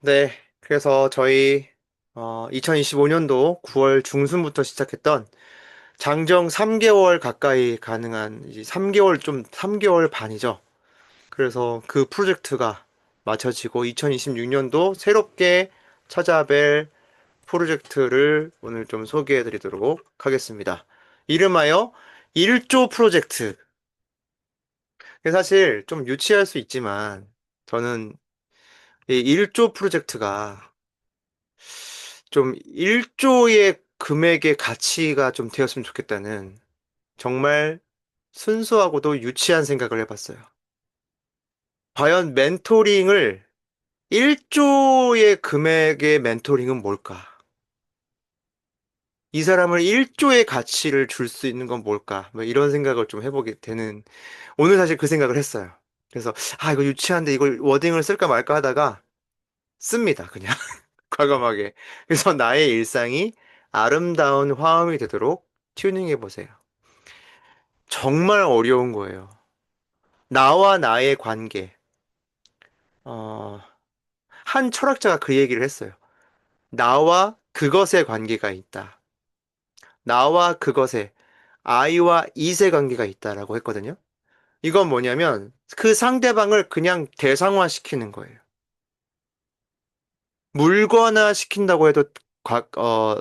네, 그래서 저희 어, 2025년도 9월 중순부터 시작했던 장정 3개월 가까이 가능한 이제 3개월 좀 3개월 반이죠. 그래서 그 프로젝트가 마쳐지고 2026년도 새롭게 찾아뵐 프로젝트를 오늘 좀 소개해 드리도록 하겠습니다. 이름하여 1조 프로젝트. 사실 좀 유치할 수 있지만 저는 이 1조 프로젝트가 좀 1조의 금액의 가치가 좀 되었으면 좋겠다는 정말 순수하고도 유치한 생각을 해봤어요. 과연 멘토링을 1조의 금액의 멘토링은 뭘까? 이 사람을 1조의 가치를 줄 수 있는 건 뭘까? 뭐 이런 생각을 좀 해보게 되는, 오늘 사실 그 생각을 했어요. 그래서, 아, 이거 유치한데 이걸 워딩을 쓸까 말까 하다가 씁니다, 그냥. 과감하게. 그래서 나의 일상이 아름다운 화음이 되도록 튜닝해 보세요. 정말 어려운 거예요. 나와 나의 관계. 어, 한 철학자가 그 얘기를 했어요. 나와 그것의 관계가 있다. 나와 그것의 I와 it의 관계가 있다라고 했거든요. 이건 뭐냐면 그 상대방을 그냥 대상화 시키는 거예요. 물건화 시킨다고 해도 과- 어,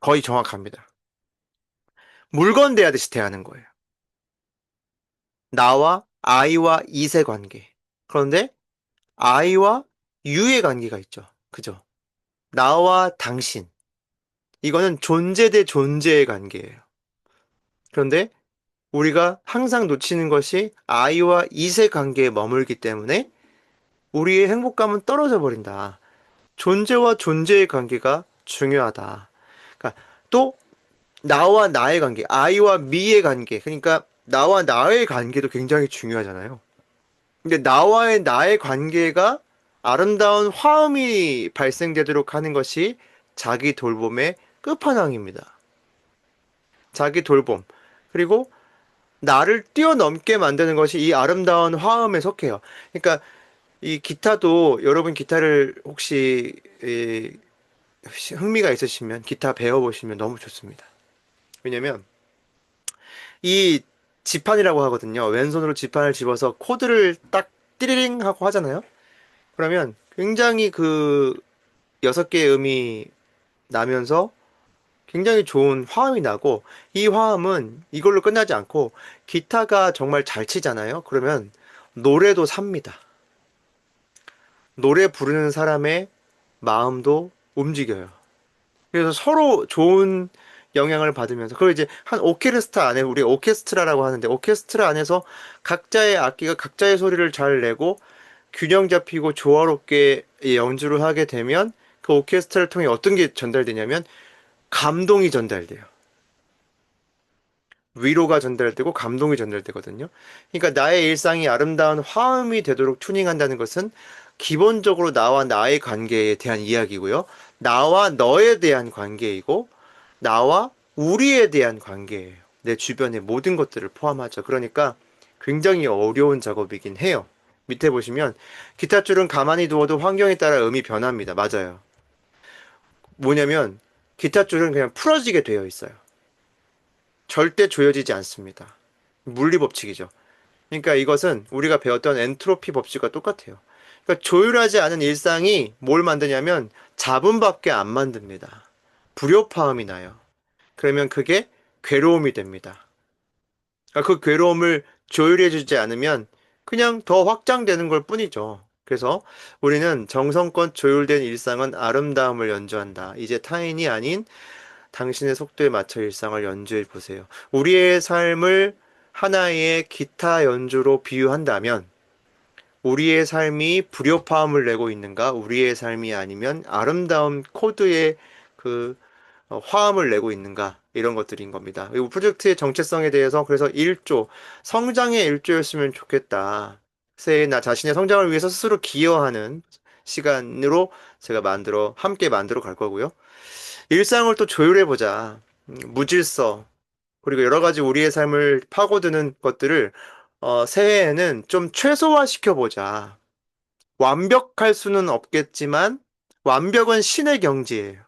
거의 정확합니다. 물건 대하듯이 대하는 거예요. 나와 I와 it의 관계. 그런데 I와 U의 관계가 있죠. 그죠? 나와 당신. 이거는 존재 대 존재의 관계예요. 그런데 우리가 항상 놓치는 것이 I와 it의 관계에 머물기 때문에 우리의 행복감은 떨어져 버린다. 존재와 존재의 관계가 중요하다. 그러니까 또 나와 나의 관계, I와 me의 관계. 그러니까 나와 나의 관계도 굉장히 중요하잖아요. 근데 나와의 나의 관계가 아름다운 화음이 발생되도록 하는 것이 자기 돌봄의 끝판왕입니다. 자기 돌봄. 그리고 나를 뛰어넘게 만드는 것이 이 아름다운 화음에 속해요. 그러니까 이 기타도 여러분 기타를 혹시 이, 흥미가 있으시면 기타 배워보시면 너무 좋습니다. 왜냐면 이 지판이라고 하거든요. 왼손으로 지판을 집어서 코드를 딱 띠리링 하고 하잖아요. 그러면 굉장히 그 여섯 개의 음이 나면서 굉장히 좋은 화음이 나고 이 화음은 이걸로 끝나지 않고 기타가 정말 잘 치잖아요. 그러면 노래도 삽니다. 노래 부르는 사람의 마음도 움직여요. 그래서 서로 좋은 영향을 받으면서 그걸 이제 한 오케스트라 안에 우리 오케스트라라고 하는데 오케스트라 안에서 각자의 악기가 각자의 소리를 잘 내고 균형 잡히고 조화롭게 연주를 하게 되면 그 오케스트라를 통해 어떤 게 전달되냐면 감동이 전달돼요. 위로가 전달되고 감동이 전달되거든요. 그러니까 나의 일상이 아름다운 화음이 되도록 튜닝한다는 것은 기본적으로 나와 나의 관계에 대한 이야기고요. 나와 너에 대한 관계이고 나와 우리에 대한 관계예요. 내 주변의 모든 것들을 포함하죠. 그러니까 굉장히 어려운 작업이긴 해요. 밑에 보시면 기타 줄은 가만히 두어도 환경에 따라 음이 변합니다. 맞아요. 뭐냐면 기타 줄은 그냥 풀어지게 되어 있어요. 절대 조여지지 않습니다. 물리 법칙이죠. 그러니까 이것은 우리가 배웠던 엔트로피 법칙과 똑같아요. 그러니까 조율하지 않은 일상이 뭘 만드냐면 잡음밖에 안 만듭니다. 불협화음이 나요. 그러면 그게 괴로움이 됩니다. 그러니까 그 괴로움을 조율해주지 않으면 그냥 더 확장되는 걸 뿐이죠. 그래서 우리는 정성껏 조율된 일상은 아름다움을 연주한다. 이제 타인이 아닌 당신의 속도에 맞춰 일상을 연주해 보세요. 우리의 삶을 하나의 기타 연주로 비유한다면 우리의 삶이 불협화음을 내고 있는가? 우리의 삶이 아니면 아름다운 코드의 그 어, 화음을 내고 있는가? 이런 것들인 겁니다. 그리고 프로젝트의 정체성에 대해서 그래서 1조, 성장의 1조였으면 좋겠다. 나 자신의 성장을 위해서 스스로 기여하는 시간으로 제가 만들어, 함께 만들어 갈 거고요. 일상을 또 조율해 보자. 음, 무질서, 그리고 여러 가지 우리의 삶을 파고드는 것들을 어, 새해에는 좀 최소화시켜 보자. 완벽할 수는 없겠지만 완벽은 신의 경지예요.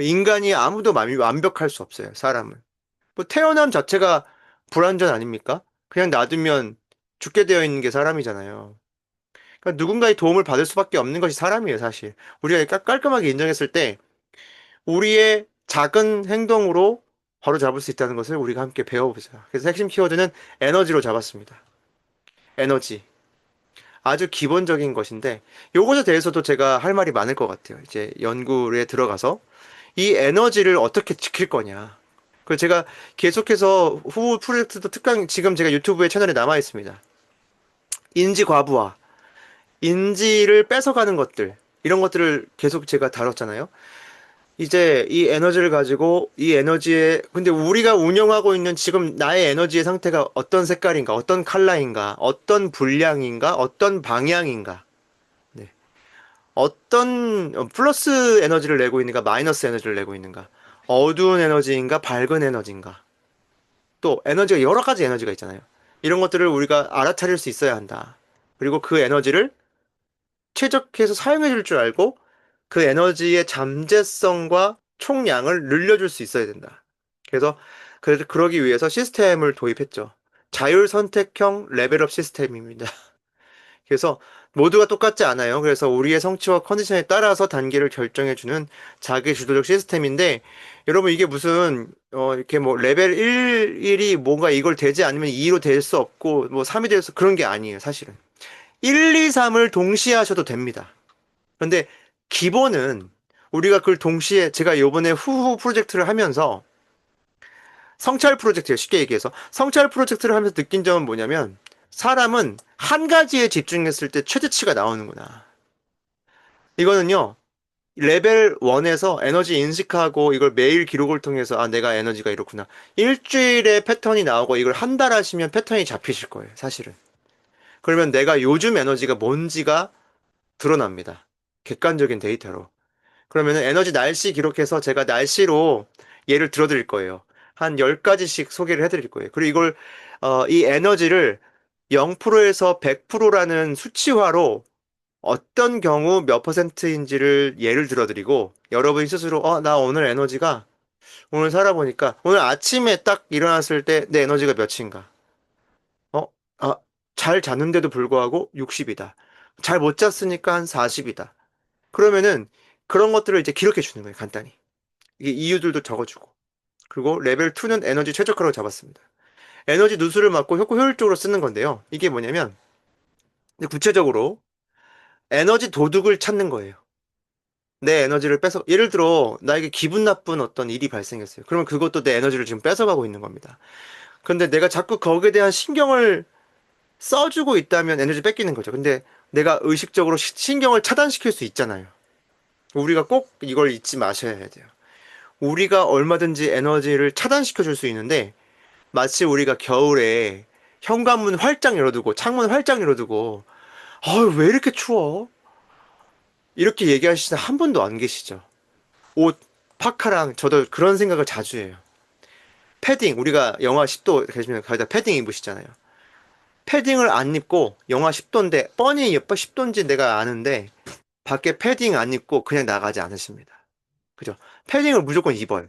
인간이 아무도 마- 완벽할 수 없어요, 사람은. 뭐 태어남 자체가 불완전 아닙니까? 그냥 놔두면 죽게 되어 있는 게 사람이잖아요. 그러니까 누군가의 도움을 받을 수밖에 없는 것이 사람이에요, 사실. 우리가 깔- 깔끔하게 인정했을 때 우리의 작은 행동으로 바로 잡을 수 있다는 것을 우리가 함께 배워보자. 그래서 핵심 키워드는 에너지로 잡았습니다. 에너지. 아주 기본적인 것인데, 요것에 대해서도 제가 할 말이 많을 것 같아요. 이제 연구에 들어가서 이 에너지를 어떻게 지킬 거냐. 그리고 제가 계속해서 후 프로젝트도 특강, 지금 제가 유튜브에 채널에 남아 있습니다. 인지 과부하, 인지를 뺏어가는 것들, 이런 것들을 계속 제가 다뤘잖아요. 이제 이 에너지를 가지고 이 에너지에 근데 우리가 운영하고 있는 지금 나의 에너지의 상태가 어떤 색깔인가, 어떤 컬러인가, 어떤 분량인가, 어떤 방향인가, 네. 어떤 어, 플러스 에너지를 내고 있는가, 마이너스 에너지를 내고 있는가, 어두운 에너지인가, 밝은 에너지인가, 또 에너지가 여러 가지 에너지가 있잖아요. 이런 것들을 우리가 알아차릴 수 있어야 한다. 그리고 그 에너지를 최적해서 사용해 줄 줄 알고 그 에너지의 잠재성과 총량을 늘려줄 수 있어야 된다. 그래서 그러기 위해서 시스템을 도입했죠. 자율 선택형 레벨업 시스템입니다. 그래서 모두가 똑같지 않아요. 그래서 우리의 성취와 컨디션에 따라서 단계를 결정해주는 자기 주도적 시스템인데, 여러분 이게 무슨 어 이렇게 뭐 레벨 1, 1이 뭔가 이걸 되지 않으면 2로 될 수 없고 뭐 3이 될 수 그런 게 아니에요, 사실은. 1, 2, 3을 동시에 하셔도 됩니다. 그런데 기본은 우리가 그걸 동시에 제가 요번에 후후 프로젝트를 하면서 성찰 프로젝트예요. 쉽게 얘기해서 성찰 프로젝트를 하면서 느낀 점은 뭐냐면 사람은 한 가지에 집중했을 때 최대치가 나오는구나. 이거는요. 레벨 1에서 에너지 인식하고 이걸 매일 기록을 통해서 아 내가 에너지가 이렇구나. 일주일에 패턴이 나오고 이걸 한 달 하시면 패턴이 잡히실 거예요. 사실은. 그러면 내가 요즘 에너지가 뭔지가 드러납니다. 객관적인 데이터로. 그러면은 에너지 날씨 기록해서 제가 날씨로 예를 들어 드릴 거예요. 한 10가지씩 소개를 해 드릴 거예요. 그리고 이걸, 어, 이 에너지를 0%에서 100%라는 수치화로 어떤 경우 몇 퍼센트인지를 예를 들어 드리고 여러분이 스스로, 어, 나 오늘 에너지가 오늘 살아보니까 오늘 아침에 딱 일어났을 때 내 에너지가 몇인가? 어, 아, 잘 잤는데도 불구하고 60이다. 잘 못 잤으니까 한 40이다. 그러면은 그런 것들을 이제 기록해 주는 거예요, 간단히. 이게 이유들도 적어주고. 그리고 레벨 2는 에너지 최적화로 잡았습니다. 에너지 누수를 막고 효율적으로 쓰는 건데요. 이게 뭐냐면, 구체적으로 에너지 도둑을 찾는 거예요. 내 에너지를 뺏어, 예를 들어, 나에게 기분 나쁜 어떤 일이 발생했어요. 그러면 그것도 내 에너지를 지금 뺏어가고 있는 겁니다. 근데 내가 자꾸 거기에 대한 신경을 써주고 있다면 에너지 뺏기는 거죠. 근데 내가 의식적으로 시- 신경을 차단시킬 수 있잖아요. 우리가 꼭 이걸 잊지 마셔야 돼요. 우리가 얼마든지 에너지를 차단시켜 줄 수 있는데 마치 우리가 겨울에 현관문 활짝 열어두고 창문 활짝 열어두고 아유 왜 이렇게 추워? 이렇게 얘기하시는 한 분도 안 계시죠. 옷 파카랑 저도 그런 생각을 자주 해요. 패딩 우리가 영하 10도 계시면 거기다 패딩 입으시잖아요. 패딩을 안 입고 영하 10도인데 뻔히 옆에 10도인지 내가 아는데 밖에 패딩 안 입고 그냥 나가지 않으십니다. 그죠? 패딩을 무조건 입어요.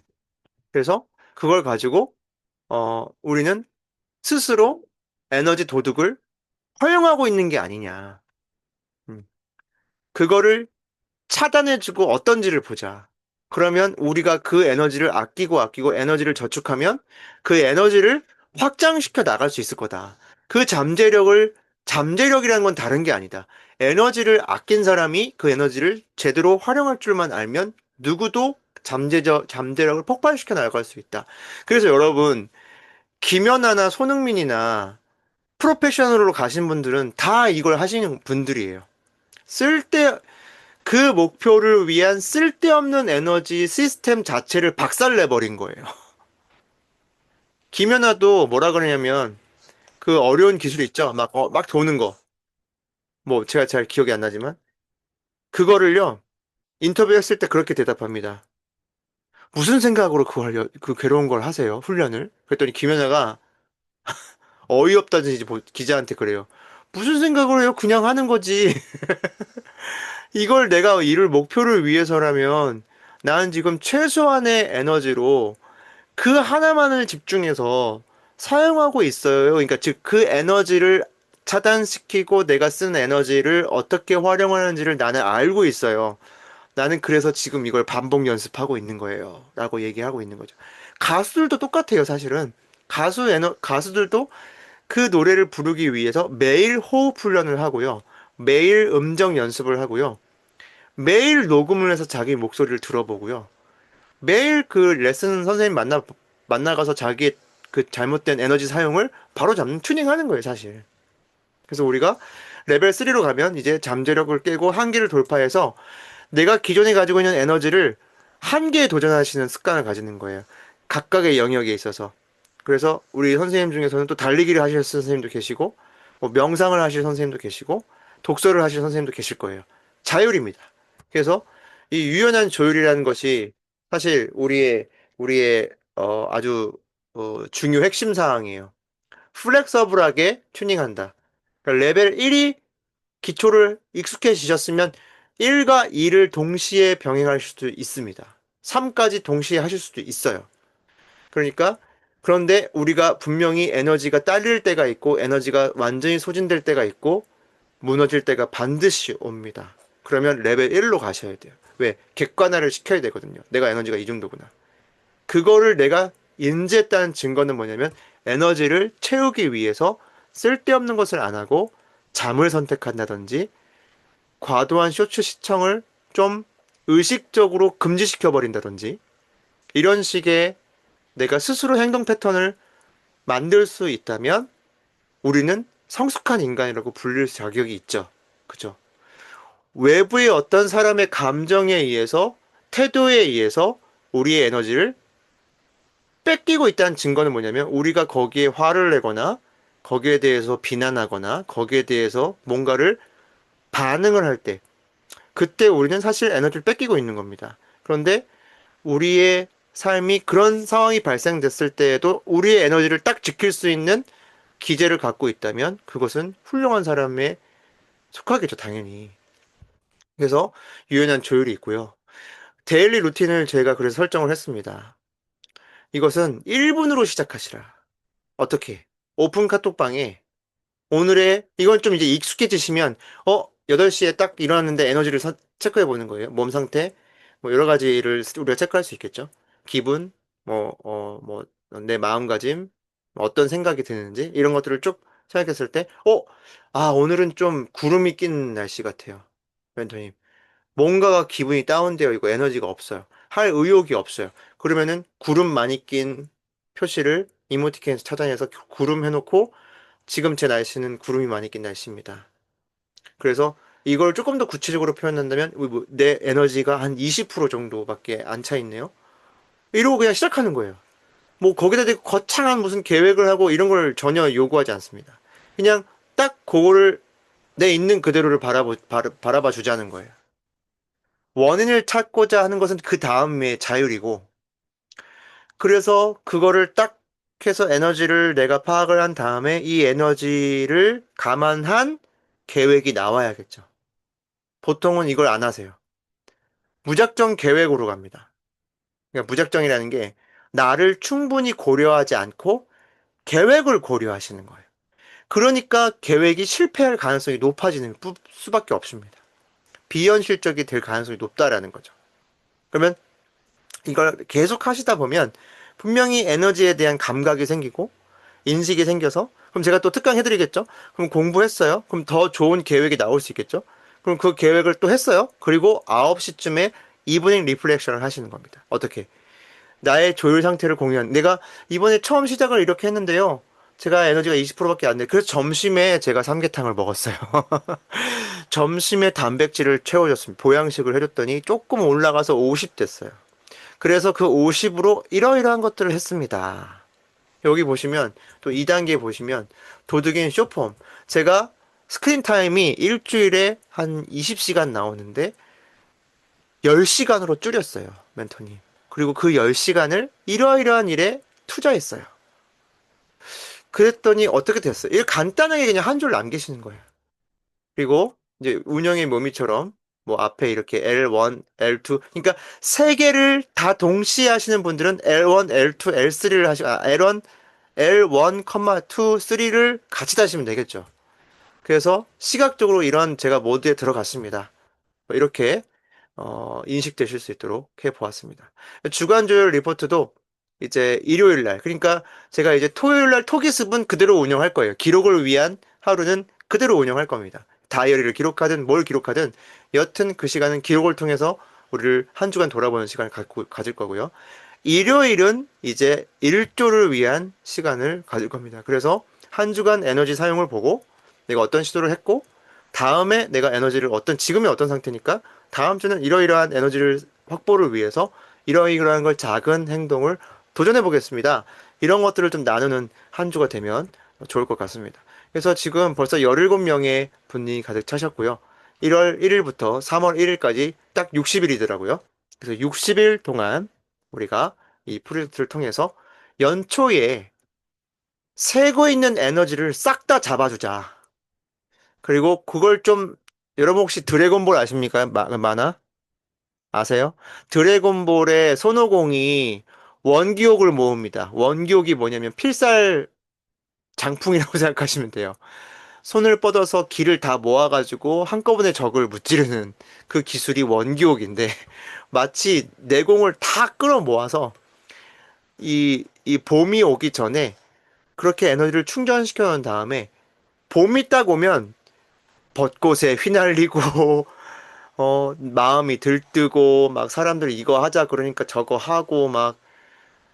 그래서 그걸 가지고 어 우리는 스스로 에너지 도둑을 허용하고 있는 게 아니냐. 음. 그거를 차단해주고 어떤지를 보자. 그러면 우리가 그 에너지를 아끼고 아끼고 에너지를 저축하면 그 에너지를 확장시켜 나갈 수 있을 거다. 그 잠재력을, 잠재력이라는 건 다른 게 아니다. 에너지를 아낀 사람이 그 에너지를 제대로 활용할 줄만 알면 누구도 잠재적, 잠재력을 폭발시켜 나갈 수 있다. 그래서 여러분, 김연아나 손흥민이나 프로페셔널로 가신 분들은 다 이걸 하시는 분들이에요. 쓸데, 그 목표를 위한 쓸데없는 에너지 시스템 자체를 박살내 버린 거예요. 김연아도 뭐라 그러냐면, 그 어려운 기술 있죠? 막, 어, 막 도는 거. 뭐, 제가 잘 기억이 안 나지만. 그거를요, 인터뷰했을 때 그렇게 대답합니다. 무슨 생각으로 그걸, 여- 그 괴로운 걸 하세요? 훈련을? 그랬더니 김연아가 어이없다든지 뭐 기자한테 그래요. 무슨 생각을 해요? 그냥 하는 거지. 이걸 내가 이룰 목표를 위해서라면 나는 지금 최소한의 에너지로 그 하나만을 집중해서 사용하고 있어요. 그러니까 즉 그 에너지를 차단시키고 내가 쓰는 에너지를 어떻게 활용하는지를 나는 알고 있어요. 나는 그래서 지금 이걸 반복 연습하고 있는 거예요. 라고 얘기하고 있는 거죠. 가수들도 똑같아요, 사실은. 가수 에너, 가수들도 그 노래를 부르기 위해서 매일 호흡 훈련을 하고요. 매일 음정 연습을 하고요. 매일 녹음을 해서 자기 목소리를 들어보고요. 매일 그 레슨 선생님 만나, 만나가서 자기의 그 잘못된 에너지 사용을 바로 잡는 튜닝 하는 거예요, 사실. 그래서 우리가 레벨 3로 가면 이제 잠재력을 깨고 한계를 돌파해서 내가 기존에 가지고 있는 에너지를 한계에 도전하시는 습관을 가지는 거예요. 각각의 영역에 있어서. 그래서 우리 선생님 중에서는 또 달리기를 하실 선생님도 계시고, 뭐 명상을 하실 선생님도 계시고, 독서를 하실 선생님도 계실 거예요. 자율입니다. 그래서 이 유연한 조율이라는 것이 사실 우리의 우리의 어, 아주 어, 중요 핵심 사항이에요. 플렉서블하게 튜닝한다. 그러니까 레벨 1이 기초를 익숙해지셨으면 1과 2를 동시에 병행할 수도 있습니다. 3까지 동시에 하실 수도 있어요. 그러니까 그런데 우리가 분명히 에너지가 딸릴 때가 있고 에너지가 완전히 소진될 때가 있고 무너질 때가 반드시 옵니다. 그러면 레벨 1로 가셔야 돼요. 왜? 객관화를 시켜야 되거든요. 내가 에너지가 이 정도구나. 그거를 내가 인지했다는 증거는 뭐냐면 에너지를 채우기 위해서 쓸데없는 것을 안 하고 잠을 선택한다든지 과도한 쇼츠 시청을 좀 의식적으로 금지시켜 버린다든지 이런 식의 내가 스스로 행동 패턴을 만들 수 있다면 우리는 성숙한 인간이라고 불릴 자격이 있죠. 그죠? 외부의 어떤 사람의 감정에 의해서 태도에 의해서 우리의 에너지를 뺏기고 있다는 증거는 뭐냐면 우리가 거기에 화를 내거나 거기에 대해서 비난하거나 거기에 대해서 뭔가를 반응을 할 때 그때 우리는 사실 에너지를 뺏기고 있는 겁니다. 그런데 우리의 삶이 그런 상황이 발생됐을 때에도 우리의 에너지를 딱 지킬 수 있는 기제를 갖고 있다면 그것은 훌륭한 사람에 속하겠죠, 당연히. 그래서 유연한 조율이 있고요. 데일리 루틴을 제가 그래서 설정을 했습니다. 이것은 1분으로 시작하시라. 어떻게? 오픈 카톡방에 오늘의 이건 좀 이제 익숙해지시면 어 8시에 딱 일어났는데 에너지를 사, 체크해 보는 거예요. 몸 상태 뭐 여러 가지를 우리가 체크할 수 있겠죠. 기분 뭐 어 뭐 내 마음가짐 어떤 생각이 드는지 이런 것들을 쭉 생각했을 때 어 아 오늘은 좀 구름이 낀 날씨 같아요. 멘토님 뭔가가 기분이 다운되어 있고 에너지가 없어요. 할 의욕이 없어요. 그러면은 구름 많이 낀 표시를 이모티콘에서 찾아내서 구름 해놓고 지금 제 날씨는 구름이 많이 낀 날씨입니다. 그래서 이걸 조금 더 구체적으로 표현한다면 뭐 내 에너지가 한 20% 정도밖에 안 차 있네요. 이러고 그냥 시작하는 거예요. 뭐 거기다 대고 거창한 무슨 계획을 하고 이런 걸 전혀 요구하지 않습니다. 그냥 딱 그거를 내 있는 그대로를 바라보, 바라, 봐 주자는 거예요. 원인을 찾고자 하는 것은 그 다음에 자율이고, 그래서 그거를 딱 해서 에너지를 내가 파악을 한 다음에 이 에너지를 감안한 계획이 나와야겠죠. 보통은 이걸 안 하세요. 무작정 계획으로 갑니다. 그러니까 무작정이라는 게 나를 충분히 고려하지 않고 계획을 고려하시는 거예요. 그러니까 계획이 실패할 가능성이 높아지는 수밖에 없습니다. 비현실적이 될 가능성이 높다라는 거죠. 그러면 이걸 계속 하시다 보면 분명히 에너지에 대한 감각이 생기고 인식이 생겨서 그럼 제가 또 특강 해드리겠죠? 그럼 공부했어요? 그럼 더 좋은 계획이 나올 수 있겠죠? 그럼 그 계획을 또 했어요? 그리고 9시쯤에 이브닝 리플렉션을 하시는 겁니다. 어떻게? 나의 조율 상태를 공유한 내가 이번에 처음 시작을 이렇게 했는데요. 제가 에너지가 20%밖에 안 돼. 그래서 점심에 제가 삼계탕을 먹었어요. 점심에 단백질을 채워줬습니다. 보양식을 해줬더니 조금 올라가서 50 됐어요. 그래서 그 50으로 이러이러한 것들을 했습니다. 여기 보시면 또 2단계 보시면 도둑인 쇼폼. 제가 스크린 타임이 일주일에 한 20시간 나오는데 10시간으로 줄였어요. 멘토님. 그리고 그 10시간을 이러이러한 일에 투자했어요. 그랬더니 어떻게 됐어요? 일 간단하게 그냥 한 줄 남기시는 거예요. 그리고 이제 운영의 묘미처럼 뭐 앞에 이렇게 L1, L2 그러니까 세 개를 다 동시에 하시는 분들은 L1, L2, L3를 하시 아, L1, L1, 2, 3를 같이 다시면 되겠죠. 그래서 시각적으로 이런 제가 모드에 들어갔습니다. 뭐 이렇게 어, 인식되실 수 있도록 해 보았습니다. 주간 조율 리포트도 이제 일요일 날 그러니까 제가 이제 토요일 날 토기습은 그대로 운영할 거예요. 기록을 위한 하루는 그대로 운영할 겁니다. 다이어리를 기록하든 뭘 기록하든 여튼 그 시간은 기록을 통해서 우리를 한 주간 돌아보는 시간을 갖고 가질 거고요. 일요일은 이제 일조를 위한 시간을 가질 겁니다. 그래서 한 주간 에너지 사용을 보고 내가 어떤 시도를 했고 다음에 내가 에너지를 어떤 지금이 어떤 상태니까 다음 주는 이러이러한 에너지를 확보를 위해서 이러이러한 걸 작은 행동을 도전해 보겠습니다. 이런 것들을 좀 나누는 한 주가 되면 좋을 것 같습니다. 그래서 지금 벌써 17명의 분이 가득 차셨고요. 1월 1일부터 3월 1일까지 딱 60일이더라고요. 그래서 60일 동안 우리가 이 프로젝트를 통해서 연초에 새고 있는 에너지를 싹 다 잡아주자. 그리고 그걸 좀 여러분 혹시 드래곤볼 아십니까? 마- 만화? 아세요? 드래곤볼의 손오공이 원기옥을 모읍니다. 원기옥이 뭐냐면 필살 장풍이라고 생각하시면 돼요. 손을 뻗어서 기를 다 모아가지고 한꺼번에 적을 무찌르는 그 기술이 원기옥인데 마치 내공을 다 끌어 모아서 이, 이 봄이 오기 전에 그렇게 에너지를 충전시켜 놓은 다음에 봄이 딱 오면 벚꽃에 휘날리고 어 마음이 들뜨고 막 사람들 이거 하자 그러니까 저거 하고 막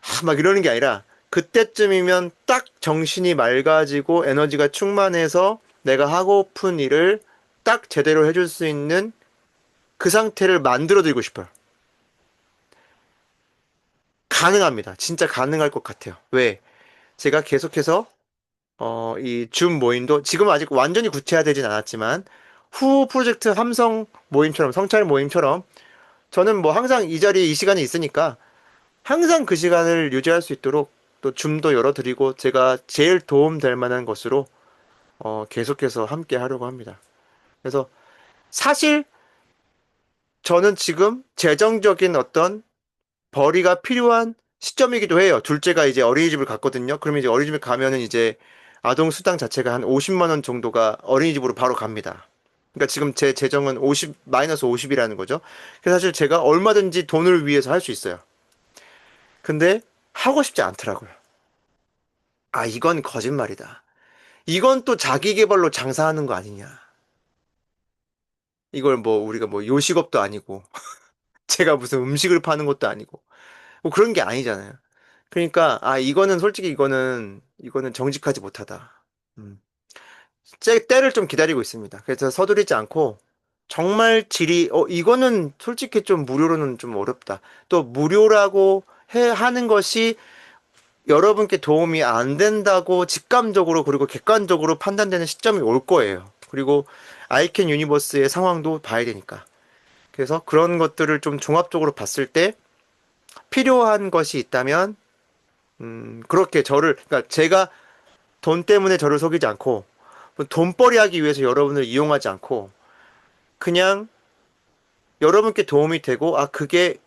하, 막 이러는 게 아니라 그때쯤이면 딱 정신이 맑아지고 에너지가 충만해서 내가 하고픈 일을 딱 제대로 해줄 수 있는 그 상태를 만들어 드리고 싶어요. 가능합니다. 진짜 가능할 것 같아요. 왜? 제가 계속해서 어, 이 줌 모임도 지금 아직 완전히 구체화되진 않았지만 후 프로젝트 삼성 모임처럼 성찰 모임처럼 저는 뭐 항상 이 자리에 이 시간에 있으니까 항상 그 시간을 유지할 수 있도록 또 줌도 열어드리고 제가 제일 도움될 만한 것으로 어, 계속해서 함께 하려고 합니다. 그래서 사실 저는 지금 재정적인 어떤 벌이가 필요한 시점이기도 해요. 둘째가 이제 어린이집을 갔거든요. 그러면 이제 어린이집에 가면은 이제 아동 수당 자체가 한 50만 원 정도가 어린이집으로 바로 갑니다. 그러니까 지금 제 재정은 50 마이너스 50이라는 거죠. 그래서 사실 제가 얼마든지 돈을 위해서 할 수 있어요. 근데 하고 싶지 않더라고요. 아, 이건 거짓말이다. 이건 또 자기 개발로 장사하는 거 아니냐. 이걸 뭐 우리가 뭐 요식업도 아니고 제가 무슨 음식을 파는 것도 아니고 뭐 그런 게 아니잖아요. 그러니까 아 이거는 솔직히 이거는 이거는 정직하지 못하다. 음. 제 때를 좀 기다리고 있습니다. 그래서 서두르지 않고 정말 질이 어 이거는 솔직히 좀 무료로는 좀 어렵다. 또 무료라고 해 하는 것이 여러분께 도움이 안 된다고 직감적으로 그리고 객관적으로 판단되는 시점이 올 거예요. 그리고 아이캔 유니버스의 상황도 봐야 되니까. 그래서 그런 것들을 좀 종합적으로 봤을 때 필요한 것이 있다면 음, 그렇게 저를 그러니까 제가 돈 때문에 저를 속이지 않고 돈벌이 하기 위해서 여러분을 이용하지 않고 그냥 여러분께 도움이 되고 아 그게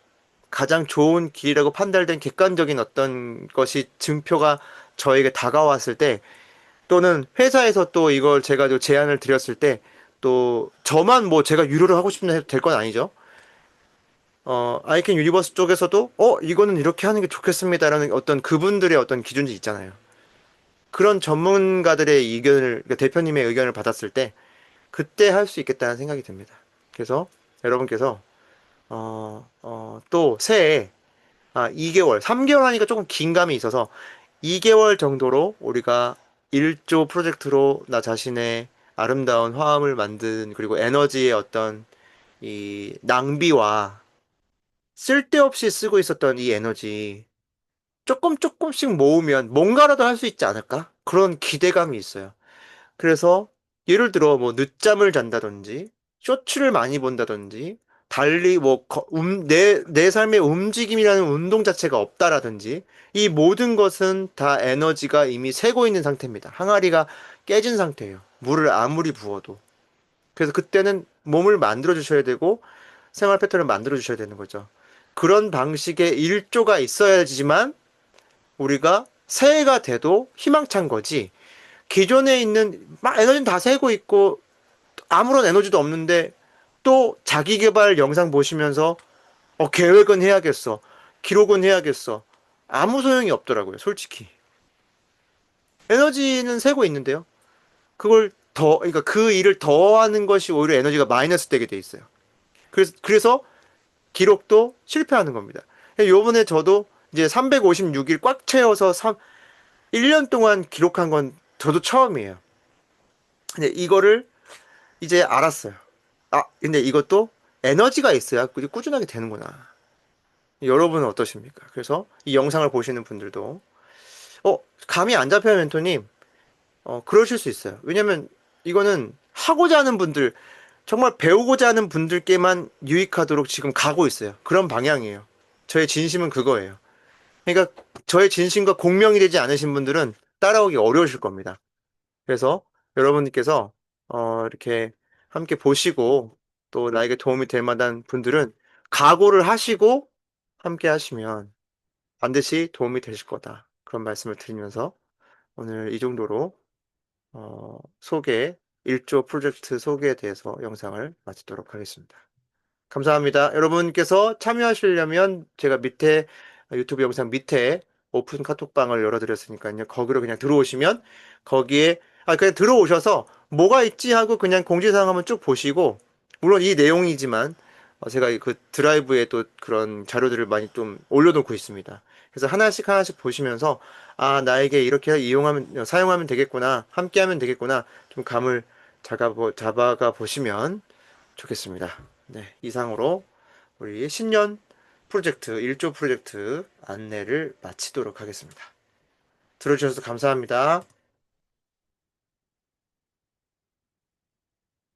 가장 좋은 길이라고 판단된 객관적인 어떤 것이 증표가 저에게 다가왔을 때 또는 회사에서 또 이걸 제가 또 제안을 드렸을 때 또 저만 뭐 제가 유료로 하고 싶은 해도 될 건 아니죠. 어, 아이캔 유니버스 쪽에서도 어, 이거는 이렇게 하는 게 좋겠습니다라는 어떤 그분들의 어떤 기준이 있잖아요. 그런 전문가들의 의견을 그러니까 대표님의 의견을 받았을 때 그때 할 수 있겠다는 생각이 듭니다. 그래서 여러분께서 어, 어, 또 새해 아, 2개월, 3개월 하니까 조금 긴 감이 있어서 2개월 정도로 우리가 1조 프로젝트로 나 자신의 아름다운 화음을 만든 그리고 에너지의 어떤 이 낭비와 쓸데없이 쓰고 있었던 이 에너지 조금 조금씩 모으면 뭔가라도 할 수 있지 않을까? 그런 기대감이 있어요. 그래서 예를 들어 뭐 늦잠을 잔다든지 쇼츠를 많이 본다든지 달리 뭐내내 삶의 움직임이라는 운동 자체가 없다라든지 이 모든 것은 다 에너지가 이미 새고 있는 상태입니다. 항아리가 깨진 상태예요. 물을 아무리 부어도. 그래서 그때는 몸을 만들어 주셔야 되고 생활 패턴을 만들어 주셔야 되는 거죠. 그런 방식의 일조가 있어야지만 우리가 새해가 돼도 희망찬 거지. 기존에 있는 막 에너지는 다 새고 있고 아무런 에너지도 없는데 또 자기 개발 영상 보시면서 어, 계획은 해야겠어. 기록은 해야겠어. 아무 소용이 없더라고요, 솔직히. 에너지는 새고 있는데요. 그걸 더, 그러니까 그 일을 더 하는 것이 오히려 에너지가 마이너스 되게 돼 있어요. 그래서, 그래서 기록도 실패하는 겁니다. 요번에 저도 이제 356일 꽉 채워서 3, 1년 동안 기록한 건 저도 처음이에요. 근데 이거를 이제 알았어요. 아, 근데 이것도 에너지가 있어야 꾸- 꾸준하게 되는구나. 여러분은 어떠십니까? 그래서 이 영상을 보시는 분들도, 어, 감이 안 잡혀요, 멘토님. 어, 그러실 수 있어요. 왜냐면 이거는 하고자 하는 분들, 정말 배우고자 하는 분들께만 유익하도록 지금 가고 있어요. 그런 방향이에요. 저의 진심은 그거예요. 그러니까 저의 진심과 공명이 되지 않으신 분들은 따라오기 어려우실 겁니다. 그래서 여러분께서 어, 이렇게 함께 보시고 또 나에게 도움이 될 만한 분들은 각오를 하시고 함께 하시면 반드시 도움이 되실 거다. 그런 말씀을 드리면서 오늘 이 정도로 어, 소개, 1조 프로젝트 소개에 대해서 영상을 마치도록 하겠습니다. 감사합니다. 여러분께서 참여하시려면 제가 밑에 유튜브 영상 밑에 오픈 카톡방을 열어드렸으니까요. 거기로 그냥 들어오시면 거기에 아 그냥 들어오셔서 뭐가 있지 하고 그냥 공지사항 한번 쭉 보시고 물론 이 내용이지만 어, 제가 그 드라이브에 또 그런 자료들을 많이 좀 올려놓고 있습니다. 그래서 하나씩 하나씩 보시면서 아 나에게 이렇게 이용하면 사용하면 되겠구나 함께하면 되겠구나 좀 감을 잡아 잡아가 보시면 좋겠습니다. 네 이상으로 우리 신년 프로젝트 1조 프로젝트 안내를 마치도록 하겠습니다. 들어주셔서 감사합니다.